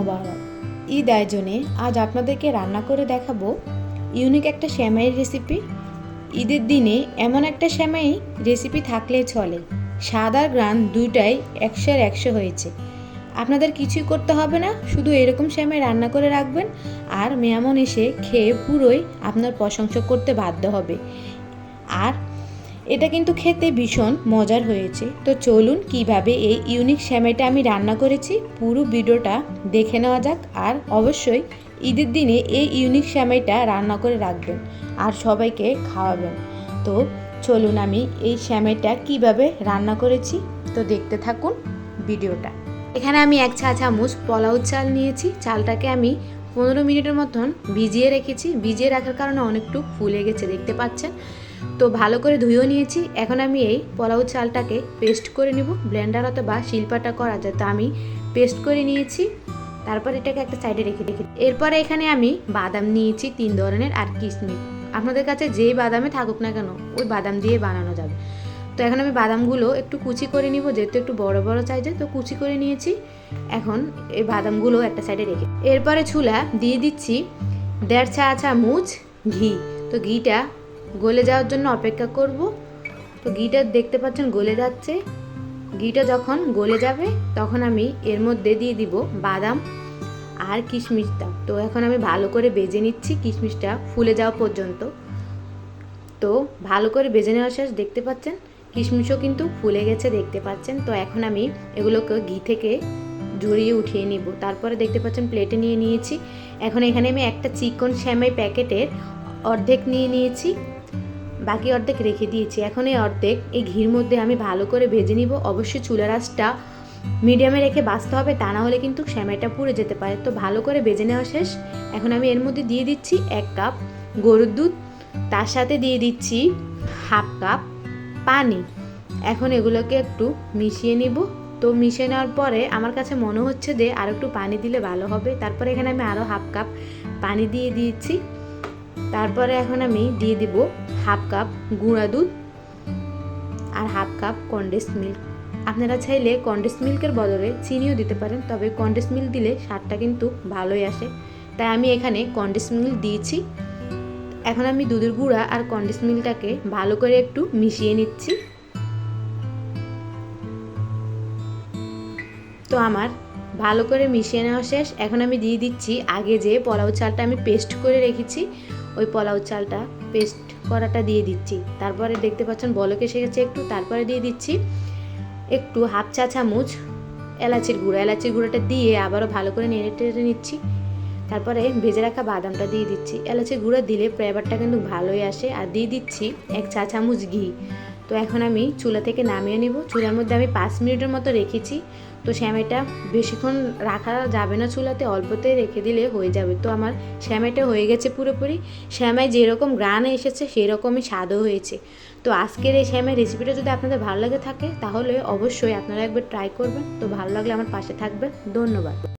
মোবারক। ঈদ আয়োজনে আজ আপনাদেরকে রান্না করে দেখাবো ইউনিক একটা শ্যামাইয়ের রেসিপি ঈদের দিনে এমন একটা শ্যামাই রেসিপি থাকলে চলে। স্বাদ আর গ্রান দুইটাই একশোর একশো হয়েছে। আপনাদের কিছুই করতে হবে না, শুধু এরকম শ্যামাই রান্না করে রাখবেন আর মেয়ামন এসে খেয়ে পুরোই আপনার প্রশংসা করতে বাধ্য হবে। আর এটা কিন্তু খেতে ভীষণ মজার হয়েছে। তো চলুন কীভাবে এই ইউনিক শ্যামাইটা আমি রান্না করেছি, পুরো ভিডিওটা দেখে নেওয়া যাক আর অবশ্যই ঈদের দিনে এই ইউনিক শ্যামাইটা রান্না করে রাখবেন আর সবাইকে খাওয়াবেন। তো চলুন আমি এই শ্যামাইটা কীভাবে রান্না করেছি, তো দেখতে থাকুন ভিডিওটা। এখানে আমি এক চা চামচ পোলাও চাল নিয়েছি, চালটাকে আমি পনেরো মিনিটের মতন ভিজিয়ে রেখেছি। ভিজিয়ে রাখার কারণে অনেকটু ফুলে গেছে, দেখতে পাচ্ছেন? তো ভালো করে ধুয়েও নিয়েছি। এখন আমি এই পোলাও চালটাকে পেস্ট করে নিব। ব্লেন্ডার অথবা শিল্পাটা করা যায় তো আমি পেস্ট করে নিয়েছি। তারপর এটাকে একটা সাইডে রেখে রেখে এরপরে এখানে আমি বাদাম নিয়েছি তিন ধরনের আর কিশমিশ। আপনাদের কাছে যেই বাদামে থাকুক না কেন, ওই বাদাম দিয়ে বানানো যাবে। তো এখন আমি বাদামগুলো একটু কুচি করে নিব, যেহেতু একটু বড় বড় চাইজে তো কুচি করে নিয়েছি। এখন এই বাদামগুলো একটা সাইডে রেখে এরপরে ছুলা দিয়ে দিচ্ছি দেড় চা চামচ ঘি। তো ঘিটা গলে যাওয়ার জন্য অপেক্ষা করব। তো ঘিটা দেখতে পাচ্ছেন গলে যাচ্ছে। ঘিটা যখন গলে যাবে, তখন আমি এর মধ্যে দিয়ে দিব বাদাম আর কিশমিশটা। তো এখন আমি ভালো করে বেজে নিচ্ছি, কিশমিশটা ফুলে যাওয়া পর্যন্ত। তো ভালো করে বেজে নেওয়া শেষ দেখতে পাচ্ছেন, কিশমিশও কিন্তু ফুলে গেছে দেখতে পাচ্ছেন। তো এখন আমি এগুলোকে ঘি থেকে ঝরিয়ে উঠিয়ে নিব। তারপরে দেখতে পাচ্ছেন প্লেটে নিয়ে নিয়েছি। এখন এখানে আমি একটা চিকন শ্যামাই প্যাকেটের অর্ধেক নিয়ে নিয়েছি। বাকি অর্ধেক রেখে দিয়েছি। এখন এই অর্ধেক, এই ঘির মধ্যে আমি ভালো করে ভেজে নিব। অবশ্যই চুলার আঁচটা মিডিয়ামে রেখে বাঁচতে হবে, তা না হলে কিন্তু শ্যামাইটা পুড়ে যেতে পারে। তো ভালো করে ভেজে নেওয়া শেষ। এখন আমি এর মধ্যে দিয়ে দিচ্ছি এক কাপ গরুর দুধ। তার সাথে দিয়ে দিচ্ছি হাফ কাপ পানি। এখন এগুলোকে একটু মিশিয়ে নিব। তো মিশিয়ে নেওয়ার পরে আমার কাছে মনে হচ্ছে যে আর একটু পানি দিলে ভালো হবে। তারপরে এখানে আমি আরও হাফ কাপ পানি দিয়ে দিয়েছি। তারপরে এখন আমি দিয়ে দিব হাফ কাপ গুঁড়া দুধ আর হাফ কাপ কন্ডেন্স মিল্ক আপনারা চাইলে কন্ডেন্স মিল্কের বদলে চিনিও দিতে পারেন, তবে কন্ডেন্স মিল্ক দিলে স্বাদটা কিন্তু ভালোই আসে। তাই আমি এখানে কন্ডেন্স মিল্ক দিয়েছি। এখন আমি দুধের গুঁড়া আর কন্ডেন্স মিল্কটাকে ভালো করে একটু মিশিয়ে নিচ্ছি। তো আমার ভালো করে মিশিয়ে নেওয়া শেষ। এখন আমি দিয়ে দিচ্ছি আগে যে পোলাও চালটা আমি পেস্ট করে রেখেছি ওই পোলাও চালটা পেস্ট করাটা দিয়ে দিচ্ছি। তারপরে দেখতে পাচ্ছেন বলকে এসে গেছে একটু, তারপরে দিয়ে দিচ্ছি একটু হাফ চা চামচ এলাচির গুঁড়ো। এলাচির গুঁড়োটা দিয়ে আবারও ভালো করে নেড়ে টেড়ে নিচ্ছি। তারপরে ভেজে রাখা বাদামটা দিয়ে দিচ্ছি। এলাচির গুঁড়ো দিলে ফ্লেভারটা কিন্তু ভালোই আসে। আর দিয়ে দিচ্ছি এক চা চামচ ঘি। তো এখন আমি চুলা থেকে নামিয়ে নেব। চুলার মধ্যে আমি পাঁচ মিনিটের মতো রেখেছি। তো শ্যামাইটা বেশিক্ষণ রাখা যাবে না চুলাতে অল্পতে রেখে দিলে হয়ে যাবে। তো আমার শ্যামাইটা হয়ে গেছে পুরোপুরি। শ্যামাই যেরকম গ্রান এসেছে, সেরকমই স্বাদও হয়েছে। তো আজকের এই শ্যামাই রেসিপিটা যদি আপনাদের ভালো লাগে থাকে, তাহলে অবশ্যই আপনারা একবার ট্রাই করবেন। তো ভালো লাগলে আমার পাশে থাকবেন। ধন্যবাদ।